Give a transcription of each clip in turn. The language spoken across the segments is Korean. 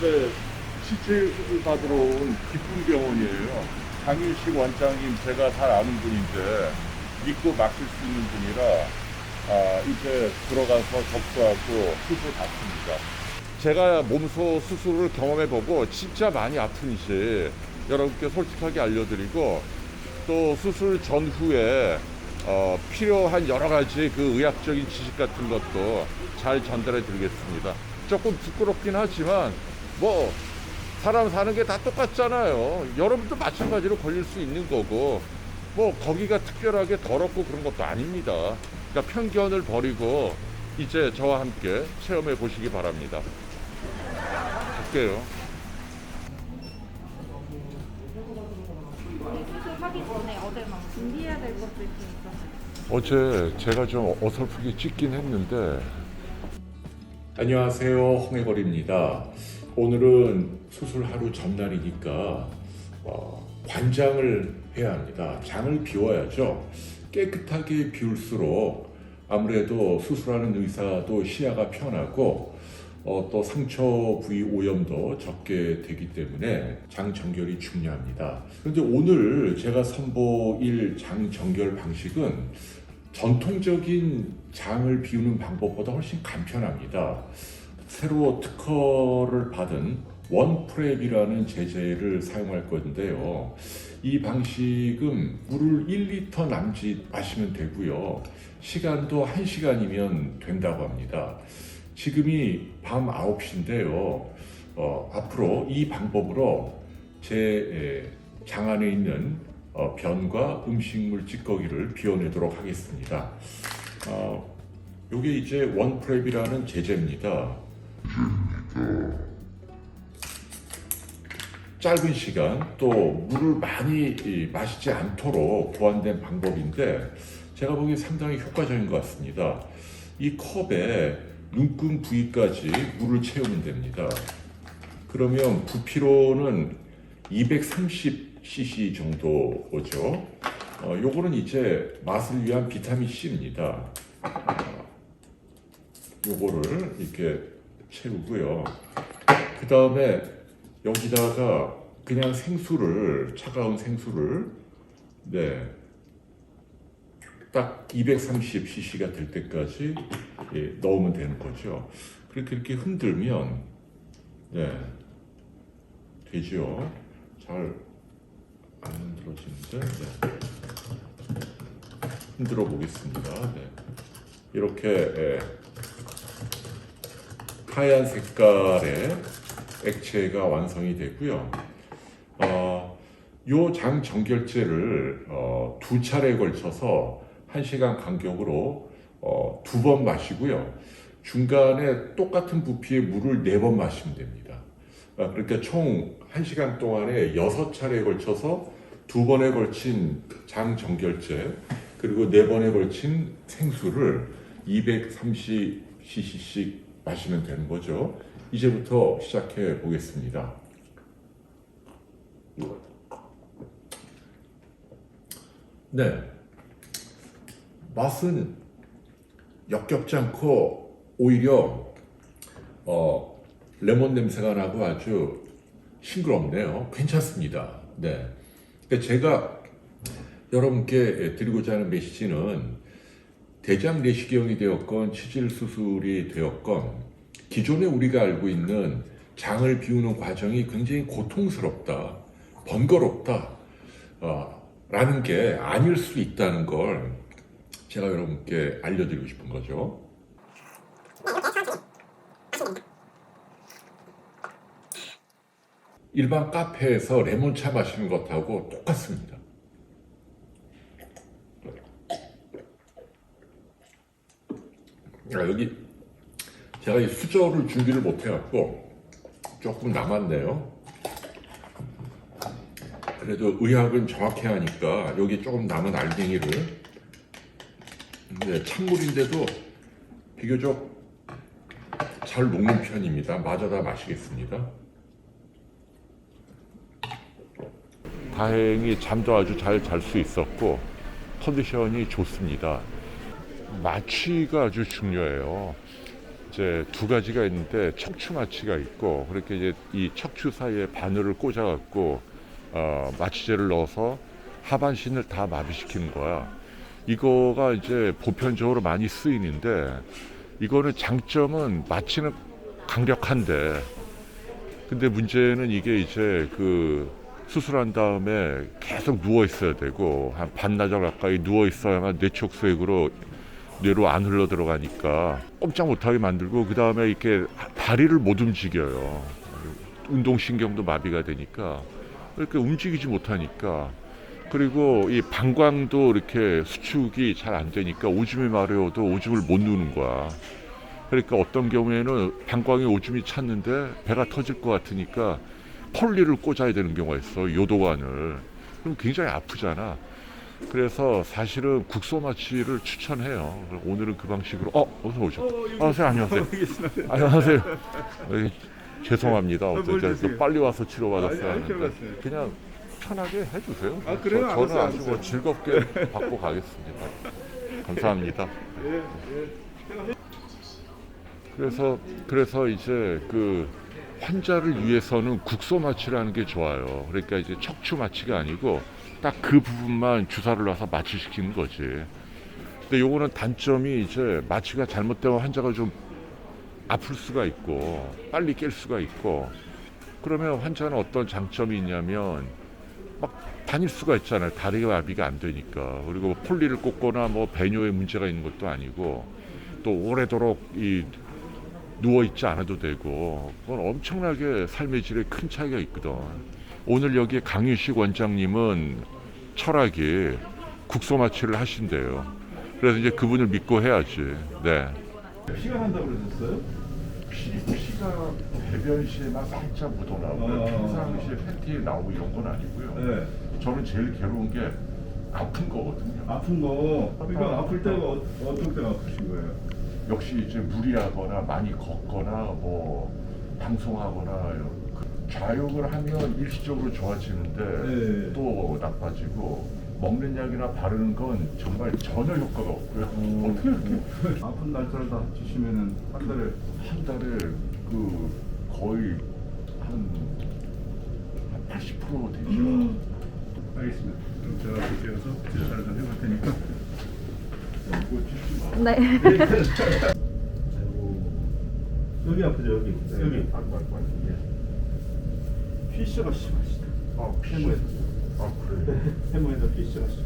이제 시체 수술 받으러 온 기쁜 병원이에요. 장일식 원장님 제가 잘 아는 분인데 믿고 맡길 수 있는 분이라 아, 이제 들어가서 접수하고 수술 받습니다. 제가 몸소 수술을 경험해보고 진짜 많이 아픈지 여러분께 솔직하게 알려드리고 또 수술 전후에 어, 필요한 여러 가지 그 의학적인 지식 같은 것도 잘 전달해 드리겠습니다. 조금 부끄럽긴 하지만 뭐 사람 사는 게 다 똑같잖아요. 여러분도 마찬가지로 걸릴 수 있는 거고 뭐 거기가 특별하게 더럽고 그런 것도 아닙니다. 그러니까 편견을 버리고 이제 저와 함께 체험해 보시기 바랍니다. 수술하기 전에 어제 막 준비해야 될 것도 있으니까 어제 제가 좀 어설프게 찍긴 했는데 안녕하세요 홍해걸입니다 오늘은 수술 하루 전날이니까 어, 관장을 해야 합니다 장을 비워야죠 깨끗하게 비울수록 아무래도 수술하는 의사도 시야가 편하고 어, 또 상처 부위 오염도 적게 되기 때문에 장 정결이 중요합니다. 그런데 오늘 제가 선보일 장 정결 방식은 전통적인 장을 비우는 방법보다 훨씬 간편합니다. 새로 특허를 받은 원프랩이라는 제재를 사용할 건데요. 이 방식은 물을 1리터 남짓 마시면 되고요. 시간도 1시간이면 된다고 합니다. 지금이 밤 9시인데요. 어, 앞으로 이 방법으로 제 에, 장안에 있는 어, 변과 음식물 찌꺼기를 비워내도록 하겠습니다. 어, 이게 이제 원프랩이라는 제재입니다. 짧은 시간 또 물을 많이 이, 마시지 않도록 보완된 방법인데 제가 보기엔 상당히 효과적인 것 같습니다. 이 컵에 눈금 부위까지 물을 채우면 됩니다. 그러면 부피로는 230cc 정도죠. 어, 요거는 이제 맛을 위한 비타민 C입니다. 어, 요거를 이렇게 채우고요. 그 다음에 여기다가 그냥 생수를 차가운 생수를 네. 딱 230cc가 될 때까지 예, 넣으면 되는 거죠. 그렇게 이렇게 흔들면 네 되죠. 잘 안 흔들어지는데 네. 흔들어 보겠습니다. 네. 이렇게 예, 하얀 색깔의 액체가 완성이 되고요. 어, 요장 정결제를 어, 두 차례에 걸쳐서 1시간 간격으로 어, 두 번 마시고요. 중간에 똑같은 부피의 물을 네 번 마시면 됩니다. 아, 그러니까 총 1시간 동안에 여섯 차례에 걸쳐서 두 번에 걸친 장 정결제 그리고 네 번에 걸친 생수를 230cc씩 마시면 되는 거죠. 이제부터 시작해 보겠습니다. 네. 맛은 역겹지 않고 오히려 어, 레몬 냄새가 나고 아주 싱그럽네요. 괜찮습니다. 네. 제가 여러분께 드리고자 하는 메시지는 대장 내시경이 되었건 치질 수술이 되었건 기존에 우리가 알고 있는 장을 비우는 과정이 굉장히 고통스럽다, 번거롭다, 어, 라는 게 아닐 수 있다는 걸 제가 여러분께 알려드리고 싶은 거죠. 일반 카페에서 레몬차 마시는 것하고 똑같습니다. 아, 여기 제가 이 수저를 준비를 못 해갖고 조금 남았네요. 그래도 의학은 정확히 하니까 여기 조금 남은 알갱이를 네, 찬물인데도 비교적 잘 녹는 편입니다. 마저 다 마시겠습니다. 다행히 잠도 아주 잘 잘 수 있었고 컨디션이 좋습니다. 마취가 아주 중요해요. 이제 두 가지가 있는데 척추 마취가 있고 그렇게 이제 이 척추 사이에 바늘을 꽂아 갖고 어, 마취제를 넣어서 하반신을 다 마비시키는 거야. 이거가 이제 보편적으로 많이 쓰이는데 이거는 장점은 마취는 강력한데 근데 문제는 이게 이제 그 수술한 다음에 계속 누워 있어야 되고 한 반나절 가까이 누워 있어야만 뇌촉수액으로 뇌로 안 흘러 들어가니까 꼼짝 못하게 만들고 그 다음에 이렇게 다리를 못 움직여요. 운동신경도 마비가 되니까 이렇게 움직이지 못하니까 그리고 이 방광도 이렇게 수축이 잘 안 되니까 오줌이 마려워도 오줌을 못 누는 거야. 그러니까 어떤 경우에는 방광에 오줌이 찼는데 배가 터질 것 같으니까 폴리를 꽂아야 되는 경우가 있어 요도관을 그럼 굉장히 아프잖아. 그래서 사실은 국소 마취를 추천해요. 오늘은 그 방식으로 어 어서 오죠. 아, 선생님 안녕하세요. 안녕하세요. 어, 죄송합니다. 뭘 어쨌든 드세요? 빨리 와서 치료 아니, 아니, 하는데. 그냥 편하게 해주세요. 아, 그래요? 저, 저는 알았어요, 아주 뭐 알았어요. 즐겁게 받고 가겠습니다. 감사합니다. 예, 예. 그래서 그래서 이제 그 환자를 위해서는 국소 마취라는 게 좋아요. 그러니까 이제 척추 마취가 아니고 딱 그 부분만 주사를 놔서 마취시키는 거지. 근데 요거는 단점이 이제 마취가 잘못되면 환자가 좀 아플 수가 있고 빨리 깰 수가 있고 그러면 환자는 어떤 장점이 있냐면 막 다닐 수가 있잖아요. 다리가 마비가 안 되니까. 그리고 폴리를 꽂거나 뭐 배뇨에 문제가 있는 것도 아니고 또 오래도록 이 누워 있지 않아도 되고 그건 엄청나게 삶의 질에 큰 차이가 있거든. 오늘 여기 강유식 원장님은 철학이 국소 마취를 하신대요. 그래서 이제 그분을 믿고 해야지. 네. 피가 난다고 그러셨어요? 피, 피가 배변 시에만 살짝 묻어나오고 어. 평상시에 팬티 나오고 이런 건 아니고요. 네. 저는 제일 괴로운 게 아픈 거거든요. 아픈 거. 그러니까 아플 때가 어, 어떤 때가 아프신 거예요? 역시 이제 무리하거나 많이 걷거나 뭐 방송하거나 그 좌욕을 하면 일시적으로 좋아지는데 네. 또 나빠지고 먹는 약이나 바르는 건 정말 전혀 효과가 없고요. 어. 어떻게 이렇게 아픈 날짜를 다 주시면은 한 달에 한 달에 그 거의 한, 한80% 되죠. 알겠습니다. 그럼 제가 그렇게 해서 주사를 좀 해볼 테니까. 이거 찍지 마. 네. 아이고. 여기 아프죠 여기. 여기. 아이고, 아이고, 아이고. 피셔가 심하시다. 아, 피 해모에서. 아, 그래. 해모에서 피셔가 심.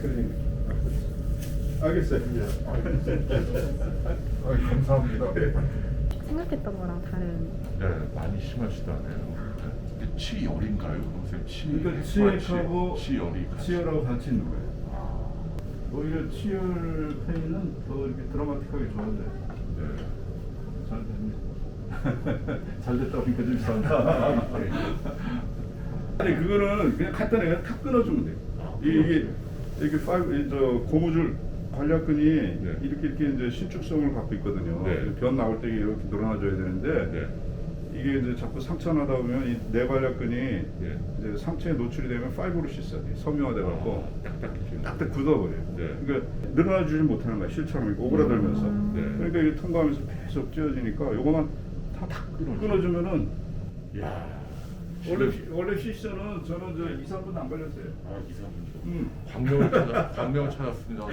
그러니까 아프시죠. 알겠어요. 아, 감사합니다. 생각했던 거랑 다른. 네, 많이 심하시다네요. 네. 치열인가요? 선생님, 치, 그러니까 치열이 같이. 치열하고 같이 있는 거예요. 아, 오히려 치열 페인은 더 이렇게 드라마틱하게 좋아져요. 네. 잘 됐다 보니까 좀 이상하다. 아니 그거는 그냥 그냥 탁 끊어주면 돼요. 이게 이게 파이브 이, 저 고무줄 관략근이 네. 이렇게 이렇게 이제 신축성을 갖고 있거든요. 네. 변 나올 때 이렇게 늘어나줘야 되는데 네. 이게 이제 자꾸 상처 나다 보면 이 내관략근이 네. 이제 상처에 노출이 되면 파이브로시스 섬유화돼 갖고 어, 딱딱해지는. 딱딱 굳어버려요. 네. 그러니까 늘어나주지 못하는 거야. 실처럼 이렇게 오그라들면서. 네. 그러니까 이게 통과하면서 계속 찢어지니까 요거만 탁탁. 끊어주면은 야 원래 피- 원래 피셔는 저는 저 2, 3분 안 걸렸어요. 아, 이상합니다. 음. 광명을 찾아, 광명을 찾았습니다.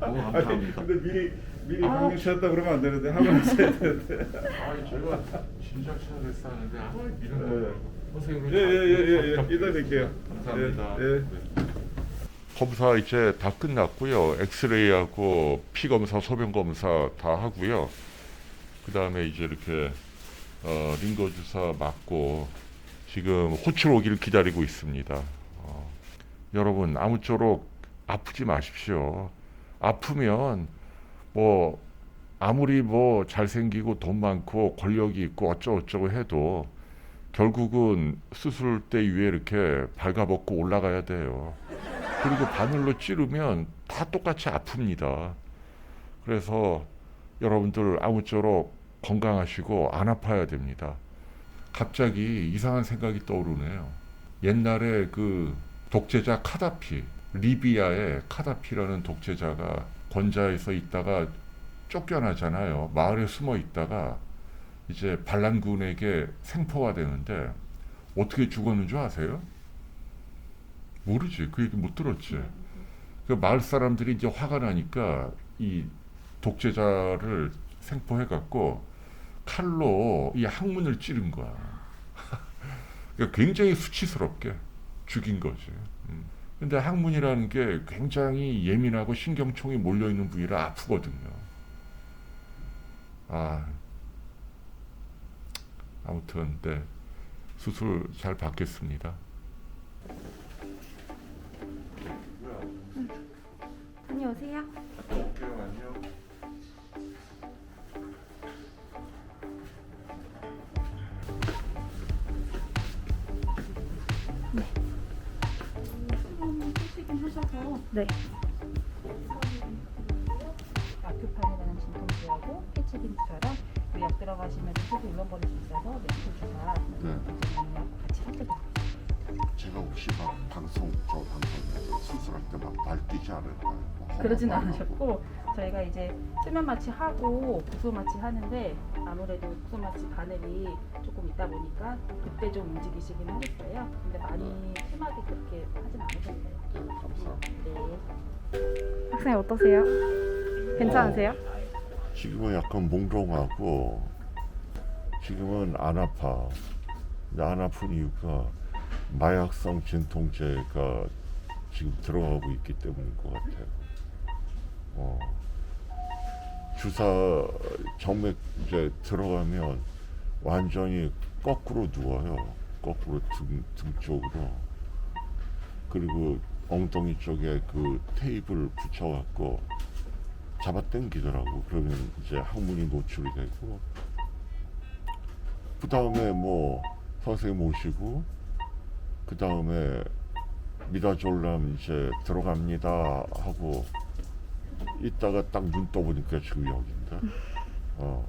너무 감사합니다. 아니, 근데 미리 미리 아. 강력 찾았다 그러면 안 되는데 하고 나서야 되는데. 아, 제가 진작 찾아냈어 하는데 아, 이런 네. 거 선생님으로 예예예예 자- 이따 뵐게요. 감사합니다. 예, 예. 네. 검사 이제 다 끝났고요. 엑스레이하고 피 검사, 소변 검사 다 하고요. 그 다음에 이제 이렇게 어, 링거 주사 맞고 지금 호출 오기를 기다리고 있습니다. 어, 여러분 아무쪼록 아프지 마십시오. 아프면 뭐 아무리 뭐 잘생기고 돈 많고 권력이 있고 어쩌고저쩌고 해도 결국은 수술대 위에 이렇게 발가벗고 올라가야 돼요. 그리고 바늘로 찌르면 다 똑같이 아픕니다. 그래서 여러분들 아무쪼록 건강하시고 안 아파야 됩니다. 갑자기 이상한 생각이 떠오르네요. 옛날에 그 독재자 카다피, 리비아의 카다피라는 독재자가 권자에서 있다가 쫓겨나잖아요. 마을에 숨어 있다가 이제 반란군에게 생포가 되는데 어떻게 죽었는 줄 아세요? 모르지. 그 얘기 못 들었지. 그 마을 사람들이 이제 화가 나니까 이 독재자를 생포해 갖고 칼로 이 항문을 찌른 거야. 그러니까 굉장히 수치스럽게 죽인 거지. 음. 근데 항문이라는 게 굉장히 예민하고 신경총이 몰려 있는 부위라 아프거든요. 아 아무튼 네 수술 잘 받겠습니다. 다녀오세요. 하셔서 네. 아큐판이라는 진통제하고 캐치빈처럼 약 들어가시면 속이 울렁거릴 수 있어서 멘트 주사 네. 약 같이 살펴드릴게요. 제가 혹시 막 방송 저 방송에서 수술할 때 막 날뛰지 않을까요? 막 그러진 허벅 않으셨고 저희가 이제 수면 마취 하고 국소 마취 하는데 아무래도 국소 마취 바늘이 조금 있다 보니까 그때 좀 움직이시긴 하겠어요. 근데 많이 심하게 그렇게 하진 않으셔도 돼요. 네, 감사합니다. 네. 학생님 어떠세요? 괜찮으세요? 지금은 약간 몽롱하고 지금은 안 아파. 근데 안 아픈 이유가 마약성 진통제가 지금 들어가고 있기 때문인 것 같아요. 어. 주사 정맥 이제 들어가면 완전히 거꾸로 누워요. 거꾸로 등, 등 쪽으로. 그리고 엉덩이 쪽에 그 테이프를 붙여갖고 잡아 당기더라고. 그러면 이제 항문이 노출이 되고 그 다음에 뭐 선생님 오시고 그 다음에 미다졸람 이제 들어갑니다 하고 이따가 딱 눈 떠보니까 지금 여기인데 어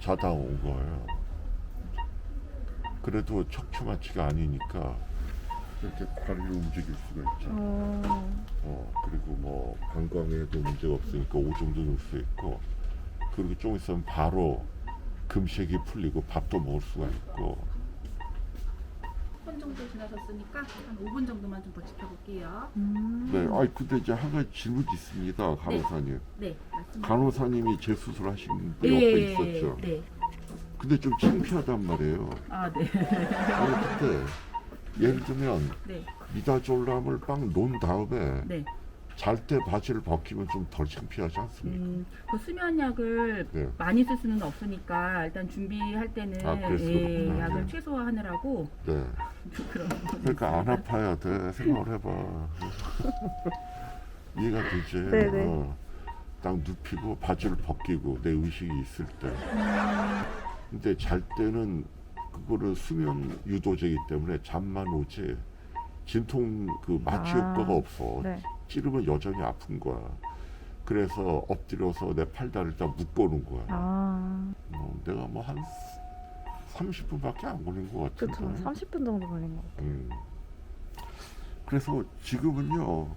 자다 온 거예요. 그래도 척추마취가 아니니까 이렇게 다리를 움직일 수가 있죠. 어, 어, 그리고 뭐 방광에도 문제가 없으니까 오줌도 넣을 수 있고 그리고 좀 있으면 바로 금식이 풀리고 밥도 먹을 수가 있고 10분 정도 지나셨으니까 한 5분 정도만 좀 더 지켜볼게요. 음. 네, 아 근데 이제 한 가지 질문이 있습니다 간호사님 네, 맞습니다. 간호사님이 제 수술 하신 분 옆에 있었죠 네. 근데 좀 창피하단 말이에요 아, 네. 아니 근데 예를 들면 네. 미다졸람을 빡 놓은 다음에 네. 잘 때 바지를 벗기면 좀 덜 창피하지 않습니까? 음, 그 수면약을 네. 많이 쓸 수는 없으니까 일단 준비할 때는 아, 그랬어? 예, 아, 약을 네. 최소화하느라고 네. 그런 그러니까 안 아파야 돼 생각을 해봐 이해가 되지 네네. 어. 딱 눕히고 바지를 벗기고 내 의식이 있을 때 근데 잘 때는 그거를 수면 유도제이기 때문에 잠만 오지 진통 그 마취 아, 효과가 없어 네. 찌르면 여전히 아픈 거야 그래서 엎드려서 내 팔다리를 딱 묶어놓은 거야 아, 어, 내가 뭐 한 30분밖에 안 걸린 것. 같은데 30분 정도 걸린 것 같아요. 음. 그래서 지금은요,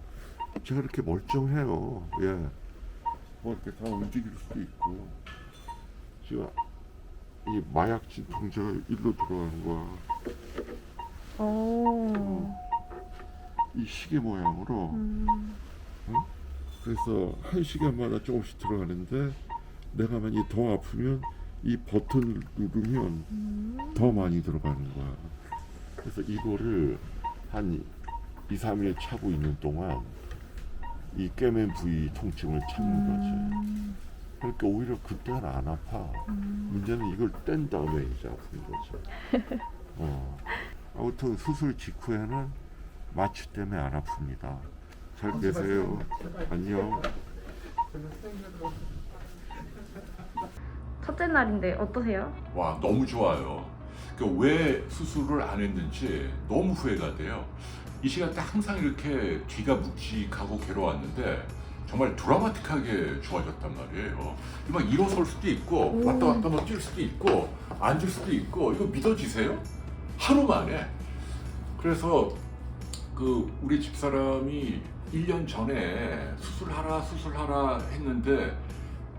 제가 이렇게 멀쩡해요. 예. 뭐 이렇게 다 움직일 수도 있고. 지금 이 마약 진통제가 일로 들어가는 거야. 오. 이 시계 모양으로. 음. 그래서 한 시간마다 조금씩 들어가는데 내가 만약 더 아프면 이 버튼을 누르면 더 많이 들어가는 거야. 그래서 이거를 한 2, 3일 차고 있는 동안 이 깨맨 부위 통증을 참는 거지. 그러니까 오히려 그때는 안 아파. 문제는 이걸 뗀 다음에 이제 아픈 거지. 어. 아무튼 수술 직후에는 마취 때문에 안 아픕니다. 잘 계세요. 안녕. 첫째 날인데 어떠세요? 와 너무 좋아요. 그왜 수술을 안 했는지 너무 후회가 돼요. 이 시간 때 항상 이렇게 뒤가 묵직하고 괴로웠는데 정말 드라마틱하게 좋아졌단 말이에요. 막 일어설 수도 있고 왔다 갔다 막 뛸 수도 있고 앉을 수도 있고 이거 믿어지세요? 하루 만에. 그래서 그 그 우리 집사람이 1년 전에 수술하라 수술하라 했는데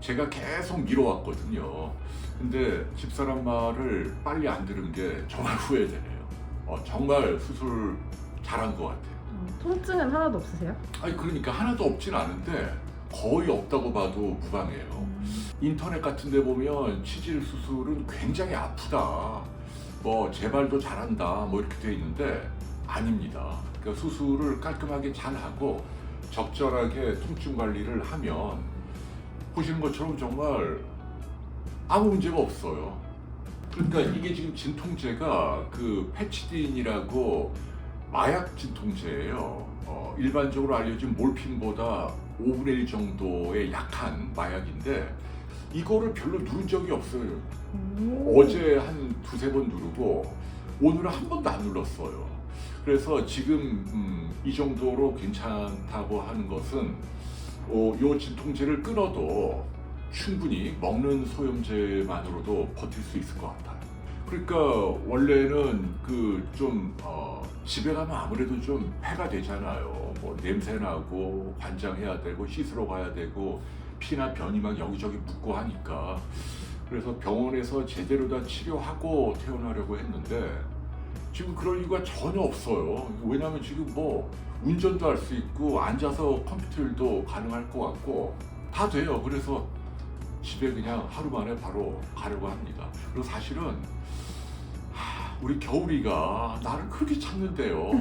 제가 계속 미뤄왔거든요. 근데 집사람 말을 빨리 안 들은 게 정말 후회되네요. 어, 정말 수술 잘한 것 같아요. 음, 통증은 하나도 없으세요? 아니 그러니까 하나도 없진 않은데 거의 없다고 봐도 무방해요. 음. 인터넷 같은 데 보면 치질 수술은 굉장히 아프다. 뭐 재발도 잘한다. 뭐 이렇게 돼 있는데 아닙니다. 그러니까 수술을 깔끔하게 잘 하고 적절하게 통증 관리를 하면 보시는 것처럼 정말 아무 문제가 없어요. 그러니까 이게 지금 진통제가 그 패치딘이라고 마약 진통제예요. 어, 일반적으로 알려진 몰핀보다 5분의 1 정도의 약한 마약인데 이거를 별로 누른 적이 없어요. 오. 어제 한 두세 번 누르고 오늘은 한 번도 안 눌렀어요. 그래서 지금 음, 이 정도로 괜찮다고 하는 것은 어, 요 진통제를 끊어도 충분히 먹는 소염제만으로도 버틸 수 있을 것 같아요. 그러니까 원래는 그좀 집에 가면 아무래도 좀 폐가 되잖아요. 뭐 냄새 나고 관장해야 되고 씻으러 가야 되고 피나 변이 막 여기저기 묻고 하니까 그래서 병원에서 제대로 다 치료하고 퇴원하려고 했는데 지금 그럴 이유가 전혀 없어요. 왜냐하면 지금 뭐 운전도 할 수 있고 앉아서 컴퓨터 일도 가능할 것 같고 다 돼요. 그래서 집에 그냥 하루 만에 바로 가려고 합니다. 그리고 사실은 하, 우리 겨울이가 나를 그렇게 찾는데요.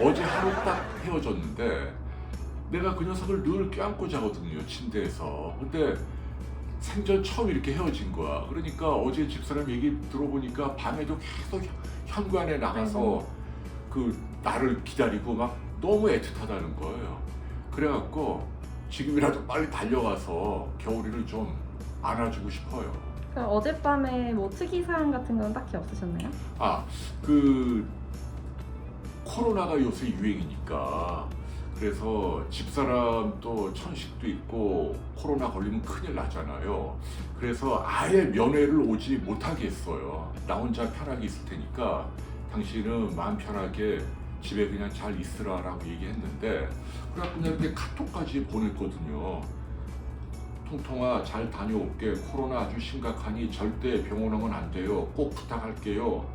어제 하루 딱 헤어졌는데 내가 그 녀석을 늘 껴안고 자거든요 침대에서. 근데 생전 처음 이렇게 헤어진 거야. 그러니까 어제 집사람 얘기 들어보니까 밤에도 계속 현관에 나가서 그 나를 기다리고 막 너무 애틋하다는 거예요. 그래갖고 지금이라도 빨리 달려가서 겨울이를 좀 안아주고 싶어요. 그럼 어젯밤에 뭐 특이 사항 같은 건 딱히 없으셨나요? 아, 그 코로나가 요새 유행이니까 그래서 집사람 또 천식도 있고 코로나 걸리면 큰일 나잖아요. 그래서 아예 면회를 오지 못하게 했어요. 나 혼자 편하게 있을 테니까 당신은 마음 편하게 집에 그냥 잘 있으라라고 얘기했는데 그래갖고 내가 이렇게 카톡까지 보냈거든요. 통통아 잘 다녀올게 코로나 아주 심각하니 절대 병원 오면 안 돼요 꼭 부탁할게요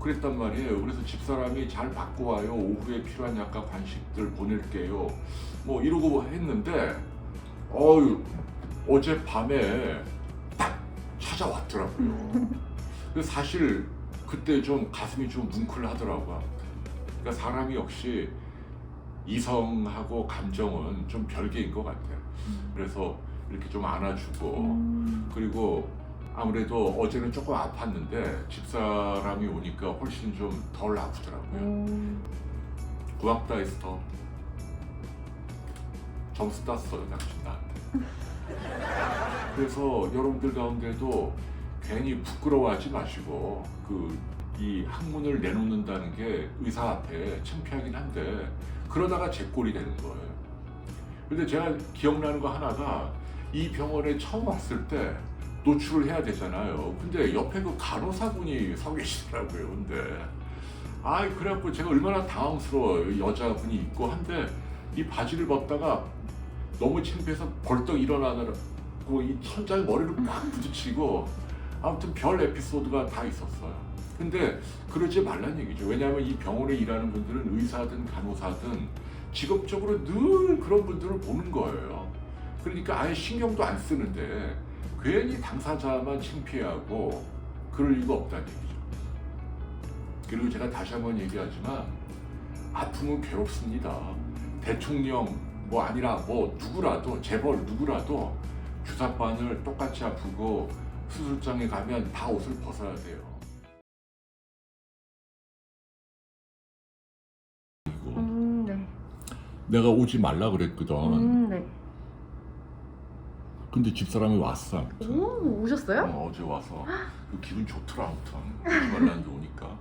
그랬단 말이에요. 그래서 집사람이 잘 받고 와요. 오후에 필요한 약과 간식들 보낼게요. 뭐 이러고 했는데 어유 어제 밤에 딱 찾아왔더라고요. 그래서 사실 그때 좀 가슴이 좀 뭉클하더라고요. 그러니까 사람이 역시 이성하고 감정은 좀 별개인 것 같아요. 그래서 이렇게 좀 안아주고 음. 그리고 아무래도 어제는 조금 아팠는데 집사람이 오니까 훨씬 좀 덜 아프더라고요. 음. 고맙다 에스터. 점수 땄어요 당신 나한테. 그래서 여러분들 가운데도 괜히 부끄러워하지 마시고 그 이 학문을 내놓는다는 게 의사 앞에 창피하긴 한데 그러다가 제 꼴이 되는 거예요. 근데 제가 기억나는 거 하나가 이 병원에 처음 왔을 때 노출을 해야 되잖아요. 근데 옆에 그 간호사분이 서 계시더라고요. 근데 아 그래갖고 제가 얼마나 당황스러워요. 여자분이 있고 한데 이 바지를 벗다가 너무 창피해서 벌떡 일어나느라고 이 천장에 머리를 꽉 부딪히고 아무튼 별 에피소드가 다 있었어요. 근데 그러지 말란 얘기죠. 왜냐하면 이 병원에 일하는 분들은 의사든 간호사든 직업적으로 늘 그런 분들을 보는 거예요. 그러니까 아예 신경도 안 쓰는데 괜히 당사자만 창피해하고 그럴 이유가 없다는 얘기죠. 그리고 제가 다시 한번 얘기하지만 아픔은 괴롭습니다. 대통령 뭐 아니라 뭐 누구라도 재벌 누구라도 주사바늘 똑같이 아프고 수술장에 가면 다 옷을 벗어야 돼요. 음, 네. 내가 오지 말라 그랬거든. 음, 네. 근데 집사람이 왔어. 오, 오셨어요? 어, 어제 와서 그 기분 좋더라 아무튼 말라는 게 오니까